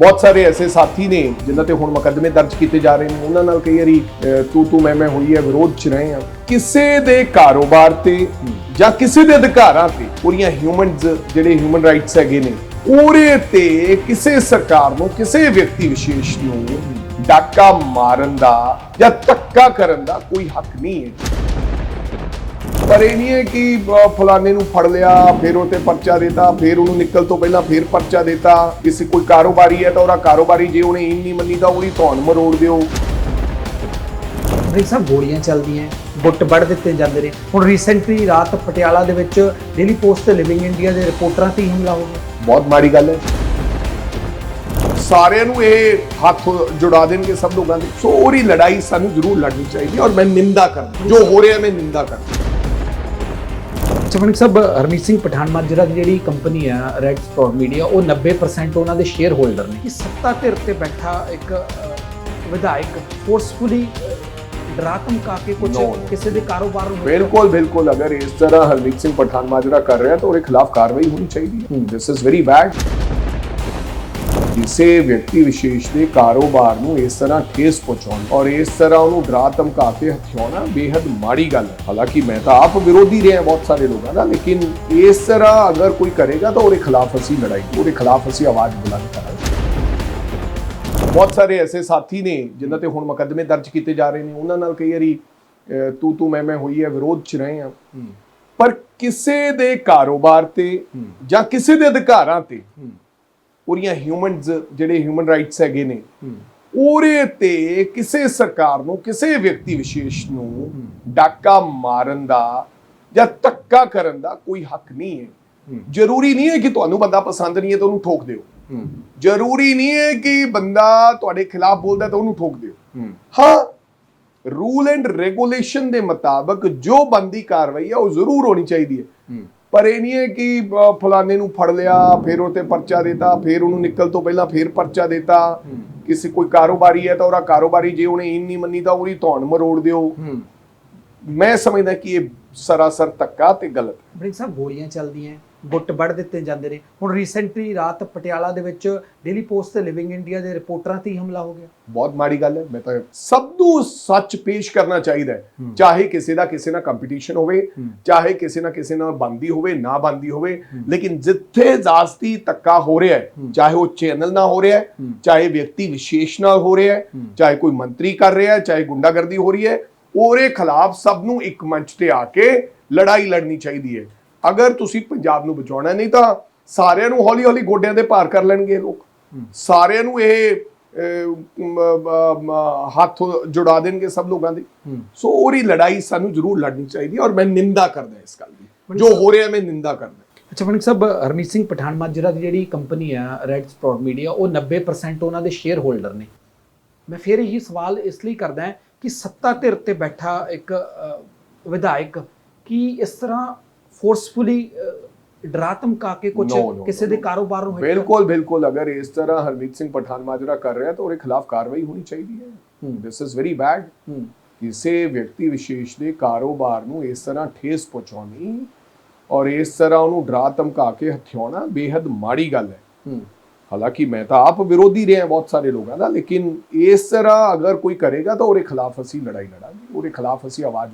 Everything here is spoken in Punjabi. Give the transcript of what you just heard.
ਬਹੁਤ ਸਾਰੇ ਐਸੇ ਸਾਥੀ ਨੇ ਜਿਨ੍ਹਾਂ ਤੇ ਹੁਣ ਮੁਕੱਦਮੇ ਦਰਜ ਕੀਤੇ ਜਾ ਰਹੇ ਨੇ। ਉਹਨਾਂ ਨਾਲ ਕਈ ਵਾਰੀ ਤੂੰ ਤੂੰ ਮੈਂ ਮੈਂ ਹੋਈ ਹੈ, ਵਿਰੋਧ ਚ ਰਹੇ ਆ ਕਿਸੇ ਦੇ ਕਾਰੋਬਾਰ ਤੇ ਜਾਂ ਕਿਸੇ ਦੇ ਅਧਿਕਾਰਾਂ ਤੇ ਪੂਰੀਆਂ ਹਿਊਮਨਸ ਜਿਹੜੇ ਹਿਊਮਨ ਰਾਈਟਸ ਹੈਗੇ ਨੇ, ਉਹਦੇ ਤੇ ਕਿਸੇ ਸਰਕਾਰ ਨੂੰ, ਕਿਸੇ ਵਿਅਕਤੀ ਵਿਸ਼ੇਸ਼ ਨੂੰ ਡਾਕਾ ਮਾਰਨ ਦਾ ਜਾਂ ਧੱਕਾ ਕਰਨ ਦਾ ਕੋਈ ਹੱਕ ਨਹੀਂ ਹੈ। ਪਰ ਇਹ ਨਹੀਂ ਹੈ ਕਿ ਫਲਾਣੇ ਨੂੰ ਫੜ ਲਿਆ ਫਿਰ ਉਹ ਤੇ ਪਰਚਾ ਦਿੱਤਾ ਫਿਰ ਉਹਨੂੰ ਨਿਕਲ ਤੋਂ ਪਹਿਲਾਂ ਫਿਰ ਪਰਚਾ ਦਿੱਤਾ। ਕਿਸੇ ਕੋਈ ਕਾਰੋਬਾਰੀ ਹੈ ਤਾਂ ਉਹਦਾ ਕਾਰੋਬਾਰੀ ਜੇ ਉਹਨੇ ਇਹ ਨਹੀਂ ਮੰਨੀ ਤਾਂ ਉਹਦੀ ਧੌਣ ਮਰੋੜ ਦਿਓ। ਸਾਹਿਬ ਗੋਲੀਆਂ ਚੱਲਦੀਆਂ ਗੁੱਟ ਵੱਢ ਦਿੱਤੇ ਜਾਂਦੇ ਨੇ। ਹੁਣ ਰੀਸੈਂਟਲੀ ਰਾਤ ਪਟਿਆਲਾ ਦੇ ਵਿੱਚ ਡੇਲੀ ਪੋਸਟ ਤੇ ਲਿਵਿੰਗ ਇੰਡੀਆ ਦੇ ਰਿਪੋਰਟਰਾਂ ਤੇ ਹਮਲਾ ਹੋ ਗਿਆ। ਬਹੁਤ ਮਾੜੀ ਗੱਲ ਹੈ। ਸਾਰਿਆਂ ਨੂੰ ਇਹ ਹੱਥ ਜੁੜਾ ਦੇਣਗੇ ਸਭ ਲੋਕਾਂ ਦੇ। ਸੋ ਉਹਦੀ ਲੜਾਈ ਸਾਨੂੰ ਜ਼ਰੂਰ ਲੜਨੀ ਚਾਹੀਦੀ ਔਰ ਮੈਂ ਨਿੰਦਾ ਕਰਦਾ। ਜੋ ਹੋ ਰਿਹਾ ਮੈਂ ਨਿੰਦਾ ਕਰਦਾ। ਚਮਨਕ ਸਾਹਿਬ ਹਰਮੀਤ ਸਿੰਘ ਪਠਾਨ ਮਾਜਰਾ ਦੀ ਜਿਹੜੀ ਕੰਪਨੀ ਆ ਰੈਡ ਸਪੌਟ ਮੀਡੀਆ ਉਹ 90% ਉਹਨਾਂ ਦੇ ਸ਼ੇਅਰ ਹੋਲਡਰ ਨੇ। ਕਿ ਸੱਤਾ ਧਿਰ ਤੇ ਬੈਠਾ ਇੱਕ ਵਿਧਾਇਕ ਫੋਰਸਫੁਲੀ ਡਰਾ ਧਮਕਾ ਕੇ ਕੁਝ. ਕਿਸੇ ਦੇ ਕਾਰੋਬਾਰ ਨੂੰ ਬਿਲਕੁਲ ਬਿਲਕੁਲ। ਅਗਰ ਇਸ ਤਰ੍ਹਾਂ ਹਰਮੀਤ ਸਿੰਘ ਪਠਾਨ ਮਾਜਰਾ ਕਰ ਰਿਹਾ ਤਾਂ ਉਹਦੇ ਖਿਲਾਫ ਕਾਰਵਾਈ ਹੋਣੀ ਚਾਹੀਦੀ ਹੈ। ਦਿਸ ਇਜ਼ ਵੈਰੀ ਬੈਡ ਕਿਸੇ ਵਿਅਕਤੀ ਵਿਸ਼ੇਸ਼ ਦੇ ਕਾਰੋਬਾਰ ਨੂੰ ਇਸ ਤਰ੍ਹਾਂ ਠੇਸ ਪਹੁੰਚਾਉਣ ਔਰ ਇਸ ਤਰ੍ਹਾਂ ਉਹਨੂੰ ਡਰਾ ਧਮਕਾ ਕੇ ਹਥਿਆਉਣਾ ਬੇहद ਮਾੜੀ ਗੱਲ ਹੈ। ਹਾਲਾਂਕਿ ਮੈਂ ਤਾਂ ਆਪ ਵਿਰੋਧੀ ਰਿਹਾ ਬਹੁਤ ਸਾਰੇ ਲੋਕਾਂ ਦਾ ਲੇਕਿਨ ਇਸ ਤਰ੍ਹਾਂ ਅਗਰ ਕੋਈ ਕਰੇਗਾ ਤਾਂ ਉਹਦੇ ਖਿਲਾਫ ਅਸੀਂ ਲੜਾਈ ਉਹਦੇ ਖਿਲਾਫ ਅਸੀਂ ਆਵਾਜ਼ ਬੁਲੰਦ ਕਰਾਂਗੇ। ਬਹੁਤ ਸਾਰੇ ਐਸੇ ਸਾਥੀ ਨੇ ਜਿਨ੍ਹਾਂ ਤੇ ਹੁਣ ਮੁਕੱਦਮੇ ਦਰਜ ਕੀਤੇ ਜਾ ਰਹੇ ਨੇ। ਉਹਨਾਂ ਨਾਲ ਕਈ ਵਾਰੀ ਤੂੰ ਤੂੰ ਮੈਂ ਮੈਂ ਹੋਈ ਹੈ ਵਿਰੋਧ ਚ ਰਹੇ ਆ ਪਰ ਕਿਸੇ ਦੇ ਕਾਰੋਬਾਰ ਤੇ ਜਾਂ ਕਿਸੇ ਦੇ ਅਧਿਕਾਰਾਂ ਤੇ ਪੂਰੀਆਂ ਹਿਊਮਨਸ ਜਿਹੜੇ ਹਿਊਮਨ ਰਾਈਟਸ ਹੈਗੇ ਨੇ ਉਹਦੇ ਤੇ ਕਿਸੇ ਸਰਕਾਰ ਨੂੰ ਕਿਸੇ ਵਿਅਕਤੀ ਵਿਸ਼ੇਸ਼ ਨੂੰ ਡਾਕਾ ਮਾਰਨ ਦਾ ਜਾਂ ਧੱਕਾ ਕਰਨ ਦਾ ਕੋਈ ਹੱਕ ਨਹੀਂ ਹੈ। ਜ਼ਰੂਰੀ ਨਹੀਂ ਹੈ ਕਿ ਤੁਹਾਨੂੰ ਬੰਦਾ ਪਸੰਦ ਨਹੀਂ ਹੈ ਤਾਂ ਉਹਨੂੰ ਠੋਕ ਦਿਓ। ਜ਼ਰੂਰੀ ਨਹੀਂ ਹੈ ਕਿ ਬੰਦਾ ਤੁਹਾਡੇ ਖਿਲਾਫ ਬੋਲਦਾ ਤਾਂ ਉਹਨੂੰ ਠੋਕ ਦਿਓ। ਹਾਂ। ਰੂਲ ਐਂਡ ਰੈਗੂਲੇਸ਼ਨ ਦੇ ਮੁਤਾਬਕ ਜੋ ਬੰਦੀ ਕਾਰਵਾਈ ਹੈ ਉਹ ਜ਼ਰੂਰ ਹੋਣੀ ਚਾਹੀਦੀ ਹੈ। ਪਰ ਇਹ ਨਹੀਂ ਹੈ ਕਿ ਫਲਾਣੇ ਨੂੰ ਫੜ ਲਿਆ ਫਿਰ ਉਹ ਤੇ ਪਰਚਾ ਦਿੱਤਾ ਫਿਰ ਉਹਨੂੰ ਨਿਕਲ ਤੋਂ ਪਹਿਲਾਂ ਫਿਰ ਪਰਚਾ ਦਿੱਤਾ। ਕਿਸੇ ਕੋਈ ਕਾਰੋਬਾਰੀ ਹੈ ਤਾਂ ਉਹਦਾ ਕਾਰੋਬਾਰੀ ਜੇ ਉਹਨੇ ਇਹ ਨਹੀਂ ਮੰਨੀ ਤਾਂ ਉਹਦੀ ਧੌਣ ਮਰੋੜ ਦਿਓ। ਮੈਂ ਸਮਝਦਾ ਕਿ ਇਹ ਸਰਾਸਰ ਧੱਕਾ ਤੇ ਗਲਤ। ਬ੍ਰਿੰਗ ਸਾਹਿਬ ਗੋਲੀਆਂ ਚੱਲਦੀਆਂ ਗੁੱਟ ਵੱਢ ਦਿੱਤੇ ਜਾਂਦੇ ਨੇ। ਹੁਣ ਰੀਸੈਂਟਲੀ ਰਾਤ ਪਟਿਆਲਾ ਦੇ ਵਿੱਚ ਡੇਲੀ ਪੋਸਟ ਤੇ ਲਿਵਿੰਗ ਇੰਡੀਆ ਦੇ ਰਿਪੋਰਟਰਾਂ ਤੇ ਹੀ ਹਮਲਾ ਹੋ ਗਿਆ। ਬਹੁਤ ਮਾੜੀ ਗੱਲ ਹੈ। ਮੈਂ ਤਾਂ ਸਭ ਨੂੰ ਸੱਚ ਪੇਸ਼ ਕਰਨਾ ਚਾਹੀਦਾ ਹੈ। ਚਾਹੇ ਕਿਸੇ ਦਾ ਕਿਸੇ ਨਾਲ ਕੰਪੀਟੀਸ਼ਨ ਹੋਵੇ ਚਾਹੇ ਕਿਸੇ ਨਾ ਕਿਸੇ ਨਾਲ ਬੰਦੀ ਹੋਵੇ ਨਾ ਬੰਦੀ ਹੋਵੇ ਲੇਕਿਨ ਜਿੱਥੇ ਜਾਸਤੀ ਤੱਕਾ ਹੋ ਰਿਹਾ ਹੈ ਚਾਹੇ ਉਹ ਚੈਨਲ ਨਾਲ ਹੋ ਰਿਹਾ ਹੈ ਚਾਹੇ ਵਿਅਕਤੀ ਵਿਸ਼ੇਸ਼ ਨਾਲ ਹੋ ਰਿਹਾ ਹੈ। ਚਾਹੇ ਕੋਈ ਮੰਤਰੀ ਕਰ ਰਿਹਾ ਹੈ ਚਾਹੇ ਗੁੰਡਾਗਰਦੀ ਹੋ ਰਹੀ ਹੈ ਉਹਦੇ ਖਿਲਾਫ ਸਭ ਨੂੰ ਇੱਕ ਮੰਚ ਤੇ ਆ ਕੇ ਲੜਾਈ ਲੜਨੀ ਚਾਹੀਦੀ ਹੈ। ਅਗਰ ਤੁਸੀਂ ਪੰਜਾਬ ਨੂੰ ਬਚਾਉਣਾ ਨਹੀਂ ਤਾਂ ਸਾਰਿਆਂ ਨੂੰ ਹੌਲੀ ਹੌਲੀ ਗੋਡਿਆਂ ਦੇ ਭਾਰ ਕਰ ਲੈਣਗੇ ਲੋਕ। ਸਾਰਿਆਂ ਨੂੰ ਇਹ ਹੱਥ ਜੁੜਾ ਦੇਣਗੇ ਸਭ ਲੋਕਾਂ ਦੇ। ਸੋ ਉਹਦੀ ਲੜਾਈ ਸਾਨੂੰ ਜ਼ਰੂਰ ਲੜਨੀ ਚਾਹੀਦੀ ਹੈ ਔਰ ਮੈਂ ਨਿੰਦਾ ਕਰਦਾ ਇਸ ਗੱਲ ਦੀ। ਜੋ ਹੋ ਰਿਹਾ ਮੈਂ ਨਿੰਦਾ ਕਰਦਾ। ਅੱਛਾ ਮਨਿਕ ਸਾਹਿਬ ਹਰਮੀਤ ਸਿੰਘ ਪਠਾਨ ਮਾਜਰਾ ਦੀ ਜਿਹੜੀ ਕੰਪਨੀ ਆ ਰੈਡ ਸਪੌਟ ਮੀਡੀਆ ਉਹ 90% ਉਹਨਾਂ ਦੇ ਸ਼ੇਅਰ ਹੋਲਡਰ ਨੇ। ਮੈਂ ਫਿਰ ਇਹੀ ਸਵਾਲ ਇਸ ਲਈ ਕਰਦਾ ਹਾਂ ਕਿ ਸੱਤਾ ਧਿਰ ਤੇ ਬੈਠਾ ਇੱਕ ਵਿਧਾਇਕ ਕੀ ਇਸ ਤਰ੍ਹਾਂ ਫੋਰਸਫੁਲੀ ਡਰਾ ਧਮਕਾ ਕੇ ਕੁਝ ਕਿਸੇ ਦੇ. ਕਾਰੋਬਾਰ ਨੂੰ ਬਿਲਕੁਲ ਬਿਲਕੁਲ। ਅਗਰ ਇਸ ਤਰ੍ਹਾਂ ਹਰਮੀਤ ਸਿੰਘ ਪਠਾਨ ਮਾਜਰਾ ਕਰ ਰਿਹਾ ਤਾਂ ਉਹਦੇ ਖਿਲਾਫ ਕਾਰਵਾਈ ਹੋਣੀ ਚਾਹੀਦੀ ਹੈ। ਦਿਸ ਇਜ਼ ਵੈਰੀ ਬੈਡ ਕਿਸੇ ਵਿਅਕਤੀ ਵਿਸ਼ੇਸ਼ ਦੇ ਕਾਰੋਬਾਰ ਨੂੰ ਇਸ ਤਰ੍ਹਾਂ ਠੇਸ ਪਹੁੰਚਾਉਣੀ ਔਰ ਇਸ ਤਰ੍ਹਾਂ ਉਹਨੂੰ ਡਰਾ ਧਮਕਾ ਕੇ ਹਥਿਆਉਣਾ ਬੇहद ਮਾੜੀ ਗੱਲ ਹੂੰ। ਹਾਲਾਂਕਿ ਮੈਂ ਤਾਂ ਆਪ ਵਿਰੋਧੀ ਰਿਹਾ ਬਹੁਤ ਸਾਰੇ ਲੋਕਾਂ ਦਾ, ਲੇਕਿਨ ਇਸ ਤਰ੍ਹਾਂ ਅਗਰ ਕੋਈ ਕਰੇਗਾ ਤਾਂ ਉਹਦੇ ਖਿਲਾਫ ਅਸੀਂ ਲੜਾਈ ਲੜਾਂਗੇ, ਉਹਦੇ ਖਿਲਾਫ ਅਸੀਂ ਆਵਾਜ਼